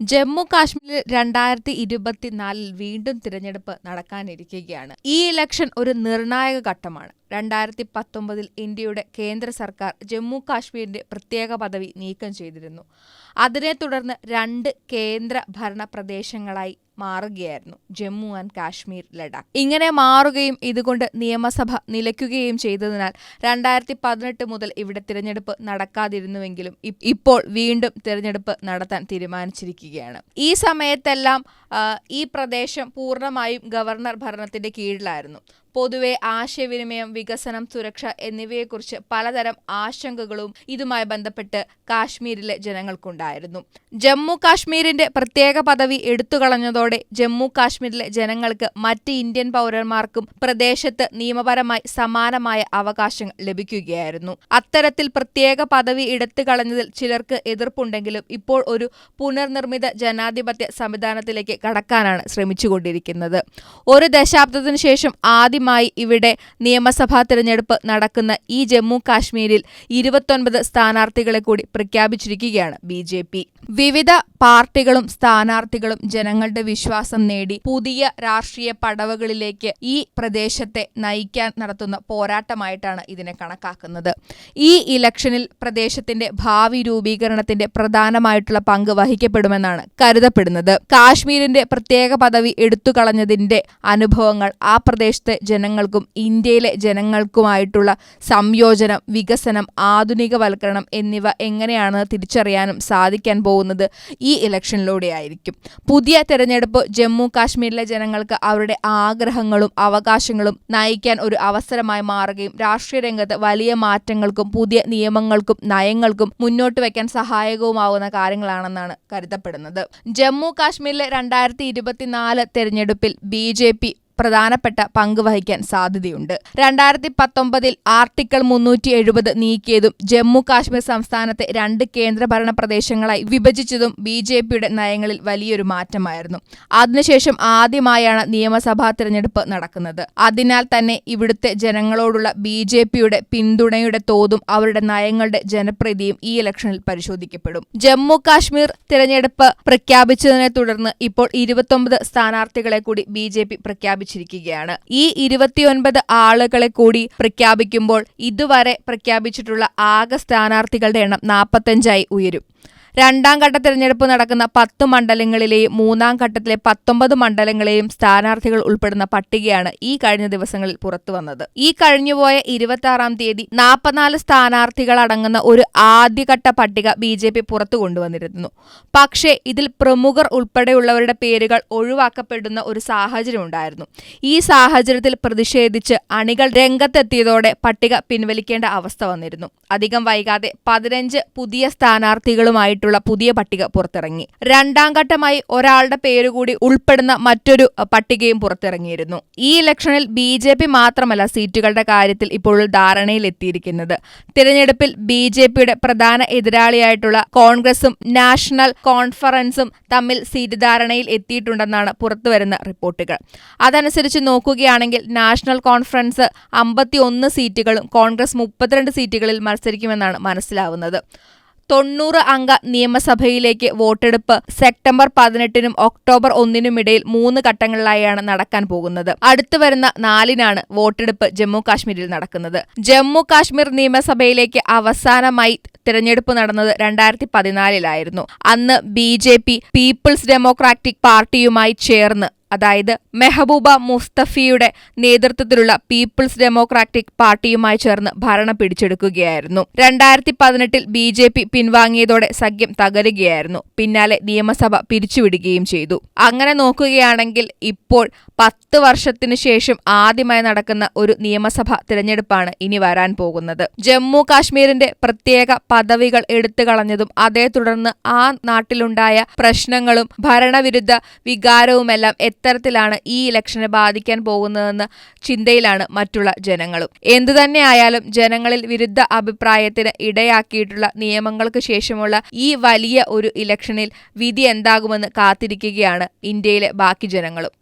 ജമ്മു കാശ്മീരിൽ രണ്ടായിരത്തി ഇരുപത്തിനാലിൽ വീണ്ടും തിരഞ്ഞെടുപ്പ് നടക്കാനിരിക്കുകയാണ്. ഈ ഇലക്ഷൻ ഒരു നിർണായക ഘട്ടമാണ്. രണ്ടായിരത്തി പത്തൊമ്പതിൽ ഇന്ത്യയുടെ കേന്ദ്ര സർക്കാർ ജമ്മു കാശ്മീരിന്റെ പ്രത്യേക പദവി നീക്കം ചെയ്തിരുന്നു. അതിനെ തുടർന്ന് രണ്ട് കേന്ദ്ര ഭരണ പ്രദേശങ്ങളായി മാറുകയായിരുന്നു. ജമ്മു ആൻഡ് കാശ്മീർ ലഡാക്ക്. ഇങ്ങനെ മാറുകയും ഇതുകൊണ്ട് നിയമസഭ നിലയ്ക്കുകയും ചെയ്തതിനാൽ രണ്ടായിരത്തി പതിനെട്ട് മുതൽ ഇവിടെ തിരഞ്ഞെടുപ്പ് നടക്കാതിരുന്നുവെങ്കിലും ഇപ്പോൾ വീണ്ടും തിരഞ്ഞെടുപ്പ് നടത്താൻ തീരുമാനിച്ചിരിക്കുകയാണ്. ഈ സമയത്തെല്ലാം ഈ പ്രദേശം പൂർണമായും ഗവർണർ ഭരണത്തിന്റെ കീഴിലായിരുന്നു. പൊതുവെ ആശയവിനിമയം വികസനം സുരക്ഷ എന്നിവയെക്കുറിച്ച് പലതരം ആശങ്കകളും ഇതുമായി ബന്ധപ്പെട്ട് കാശ്മീരിലെ ജനങ്ങൾക്കുണ്ടായിരുന്നു. ജമ്മു കാശ്മീരിന്റെ പ്രത്യേക പദവി എടുത്തുകളഞ്ഞതോടെ ജമ്മു കാശ്മീരിലെ ജനങ്ങൾക്ക് മറ്റ് ഇന്ത്യൻ പൗരന്മാർക്കും പ്രദേശത്ത് നിയമപരമായി സമാനമായ അവകാശങ്ങൾ ലഭിക്കുകയായിരുന്നു. അത്തരത്തിൽ പ്രത്യേക പദവി എടുത്തുകളഞ്ഞതിൽ ചിലർക്ക് എതിർപ്പുണ്ടെങ്കിലും ഇപ്പോൾ ഒരു പുനർനിർമ്മിത ജനാധിപത്യ സംവിധാനത്തിലേക്ക് കടക്കാനാണ് ശ്രമിച്ചുകൊണ്ടിരിക്കുന്നത്. ഒരു ദശാബ്ദത്തിനു ശേഷം ആദ്യമായി ഇവിടെ നിയമസഭാ തിരഞ്ഞെടുപ്പ് നടക്കുന്ന ഈ ജമ്മു കാശ്മീരിൽ ഇരുപത്തൊൻപത് സ്ഥാനാർത്ഥികളെ കൂടി പ്രഖ്യാപിച്ചിരിക്കുകയാണ് ബി വിവിധ പാർട്ടികളും സ്ഥാനാർത്ഥികളും ജനങ്ങളുടെ വിശ്വാസം നേടി പുതിയ രാഷ്ട്രീയ പടവുകളിലേക്ക് ഈ പ്രദേശത്തെ നയിക്കാൻ നടത്തുന്ന പോരാട്ടമായിട്ടാണ് ഇതിനെ കണക്കാക്കുന്നത്. ഈ ഇലക്ഷനിൽ പ്രദേശത്തിന്റെ ഭാവി രൂപീകരണത്തിന്റെ പ്രധാനമായിട്ടുള്ള പങ്ക് വഹിക്കപ്പെടുമെന്നാണ് കരുതപ്പെടുന്നത്. കാശ്മീരിന്റെ പ്രത്യേക പദവി എടുത്തുകളഞ്ഞതിന്റെ അനുഭവങ്ങൾ ആ പ്രദേശത്തെ ജനങ്ങൾക്കും ഇന്ത്യയിലെ ജനങ്ങൾക്കുമായിട്ടുള്ള സംയോജനം വികസനം ആധുനികവൽക്കരണം എന്നിവ എങ്ങനെയാണ് തിരിച്ചറിയാനും സാധിക്കാൻ പോകുന്നത് ഈ ഇലക്ഷനിലൂടെ ആയിരിക്കും പുതിയ തെരഞ്ഞെടുപ്പ് ജമ്മു കാശ്മീരിലെ ജനങ്ങൾക്ക് അവരുടെ ആഗ്രഹങ്ങളും അവകാശങ്ങളും നയിക്കാൻ ഒരു അവസരമായി മാറുകയും രാഷ്ട്രീയ രംഗത്ത് വലിയ മാറ്റങ്ങൾക്കും പുതിയ നിയമങ്ങൾക്കും നയങ്ങൾക്കും മുന്നോട്ട് വയ്ക്കാൻ സഹായകവുമാവുന്ന കാര്യങ്ങളാണെന്നാണ് കരുതപ്പെടുന്നത്. ജമ്മു കാശ്മീരിലെ രണ്ടായിരത്തി ഇരുപത്തിനാല് തെരഞ്ഞെടുപ്പിൽ ബി ജെ പി പ്രധാനപ്പെട്ട പങ്ക് വഹിക്കാൻ സാധ്യതയുണ്ട്. രണ്ടായിരത്തി പത്തൊമ്പതിൽ ആർട്ടിക്കിൾ മുന്നൂറ്റി എഴുപത് നീക്കിയതും ജമ്മു കാശ്മീർ സംസ്ഥാനത്തെ രണ്ട് കേന്ദ്രഭരണ പ്രദേശങ്ങളായി വിഭജിച്ചതും ബി ജെ പിയുടെ നയങ്ങളിൽ വലിയൊരു മാറ്റമായിരുന്നു. അതിനുശേഷം ആദ്യമായാണ് നിയമസഭാ തിരഞ്ഞെടുപ്പ് നടക്കുന്നത്. അതിനാൽ തന്നെ ഇവിടുത്തെ ജനങ്ങളോടുള്ള ബി ജെ പിയുടെ പിന്തുണയുടെ തോതും അവരുടെ നയങ്ങളുടെ ജനപ്രീതിയും ഈ ഇലക്ഷനിൽ പരിശോധിക്കപ്പെടും. ജമ്മു കാശ്മീർ തിരഞ്ഞെടുപ്പ് പ്രഖ്യാപിച്ചതിനെ തുടർന്ന് ഇപ്പോൾ ഇരുപത്തൊമ്പത് സ്ഥാനാർത്ഥികളെ കൂടി ബി ജെ പി പ്രഖ്യാപിച്ചിരിക്കുകയാണ് ഈ ഇരുപത്തിയൊൻപത് ആളുകളെ കൂടി പ്രഖ്യാപിക്കുമ്പോൾ ഇതുവരെ പ്രഖ്യാപിച്ചിട്ടുള്ള ആകെ സ്ഥാനാർത്ഥികളുടെ എണ്ണം നാൽപ്പത്തഞ്ചായി ഉയരും. രണ്ടാം ഘട്ട തിരഞ്ഞെടുപ്പ് നടക്കുന്ന പത്ത് മണ്ഡലങ്ങളിലെയും മൂന്നാം ഘട്ടത്തിലെ പത്തൊമ്പത് മണ്ഡലങ്ങളെയും സ്ഥാനാർത്ഥികൾ ഉൾപ്പെടുന്ന പട്ടികയാണ് ഈ കഴിഞ്ഞ ദിവസങ്ങളിൽ പുറത്തു വന്നത്. ഈ കഴിഞ്ഞുപോയ ഇരുപത്തി ആറാം തീയതി നാൽപ്പത്തിനാല് സ്ഥാനാർത്ഥികൾ അടങ്ങുന്ന ഒരു ആദ്യഘട്ട പട്ടിക ബി ജെ പി പുറത്തു കൊണ്ടുവന്നിരുന്നു. പക്ഷേ ഇതിൽ പ്രമുഖർ ഉൾപ്പെടെയുള്ളവരുടെ പേരുകൾ ഒഴിവാക്കപ്പെടുന്ന ഒരു സാഹചര്യം ഉണ്ടായിരുന്നു. ഈ സാഹചര്യത്തിൽ പ്രതിഷേധിച്ച് അണികൾ രംഗത്തെത്തിയതോടെ പട്ടിക പിൻവലിക്കേണ്ട അവസ്ഥ വന്നിരുന്നു. അധികം വൈകാതെ പതിനഞ്ച് പുതിയ സ്ഥാനാർത്ഥികളുമായിട്ടുള്ള പുതിയ പട്ടിക പുറത്തിറങ്ങി. രണ്ടാം ഘട്ടമായി ഒരാളുടെ പേരുകൂടി ഉൾപ്പെടുന്ന മറ്റൊരു പട്ടികയും പുറത്തിറങ്ങിയിരുന്നു. ഈ ഇലക്ഷനിൽ ബി ജെ പി മാത്രമല്ല സീറ്റുകളുടെ കാര്യത്തിൽ ഇപ്പോൾ ധാരണയിലെത്തിയിരിക്കുന്നത് തിരഞ്ഞെടുപ്പിൽ ബി ജെ പിയുടെ പ്രധാന എതിരാളിയായിട്ടുള്ള കോൺഗ്രസും നാഷണൽ കോൺഫറൻസും തമ്മിൽ സീറ്റ് ധാരണയിൽ എത്തിയിട്ടുണ്ടെന്നാണ് പുറത്തുവരുന്ന റിപ്പോർട്ടുകൾ. അതനുസരിച്ച് നോക്കുകയാണെങ്കിൽ നാഷണൽ കോൺഫറൻസ് അമ്പത്തിയൊന്ന് സീറ്റുകളും കോൺഗ്രസ് മുപ്പത്തിരണ്ട് സീറ്റുകളിൽ മത്സരിക്കുമെന്നാണ് മനസ്സിലാവുന്നത്. തൊണ്ണൂറ് അംഗ നിയമസഭയിലേക്ക് വോട്ടെടുപ്പ് സെപ്റ്റംബർ പതിനെട്ടിനും ഒക്ടോബർ ഒന്നിനും ഇടയിൽ മൂന്ന് ഘട്ടങ്ങളിലായാണ് നടക്കാൻ പോകുന്നത്. അടുത്തു വരുന്ന നാലിനാണ് വോട്ടെടുപ്പ് ജമ്മു കാശ്മീരിൽ നടക്കുന്നത്. ജമ്മു കാശ്മീർ നിയമസഭയിലേക്ക് അവസാനമായി തിരഞ്ഞെടുപ്പ് നടന്നത് രണ്ടായിരത്തി പതിനാലിലായിരുന്നു. അന്ന് B J P people's democratic പാർട്ടിയുമായി ചേർന്ന് അതായത് മെഹബൂബ മുസ്തഫിയുടെ നേതൃത്വത്തിലുള്ള പീപ്പിൾസ് ഡെമോക്രാറ്റിക് പാർട്ടിയുമായി ചേർന്ന് ഭരണം പിടിച്ചെടുക്കുകയായിരുന്നു. രണ്ടായിരത്തി പതിനെട്ടിൽ ബി ജെ പി പിൻവാങ്ങിയതോടെ സഖ്യം തകരുകയായിരുന്നു. പിന്നാലെ നിയമസഭ പിരിച്ചുവിടുകയും ചെയ്തു. അങ്ങനെ നോക്കുകയാണെങ്കിൽ ഇപ്പോൾ പത്ത് വർഷത്തിനു ശേഷം ആദ്യമായി നടക്കുന്ന ഒരു നിയമസഭ തിരഞ്ഞെടുപ്പാണ് ഇനി വരാൻ പോകുന്നത്. ജമ്മു കാശ്മീരിന്റെ പ്രത്യേക പദവികൾ എടുത്തു കളഞ്ഞതും അതേ തുടർന്ന് ആ നാട്ടിലുണ്ടായ പ്രശ്നങ്ങളും ഭരണവിരുദ്ധ വികാരവുമെല്ലാം എത്തരത്തിലാണ് ഈ ഇലക്ഷനെ ബാധിക്കാൻ പോകുന്നതെന്ന് ചിന്തയിലാണ് മറ്റുള്ള ജനങ്ങളും. എന്തുതന്നെയായാലും ജനങ്ങളിൽ വിരുദ്ധ അഭിപ്രായത്തിന് ഇടയാക്കിയിട്ടുള്ള നിയമങ്ങൾക്ക് ശേഷമുള്ള ഈ വലിയ ഒരു ഇലക്ഷനിൽ വിധി എന്താകുമെന്ന് കാത്തിരിക്കുകയാണ് ഇന്ത്യയിലെ ബാക്കി ജനങ്ങളും.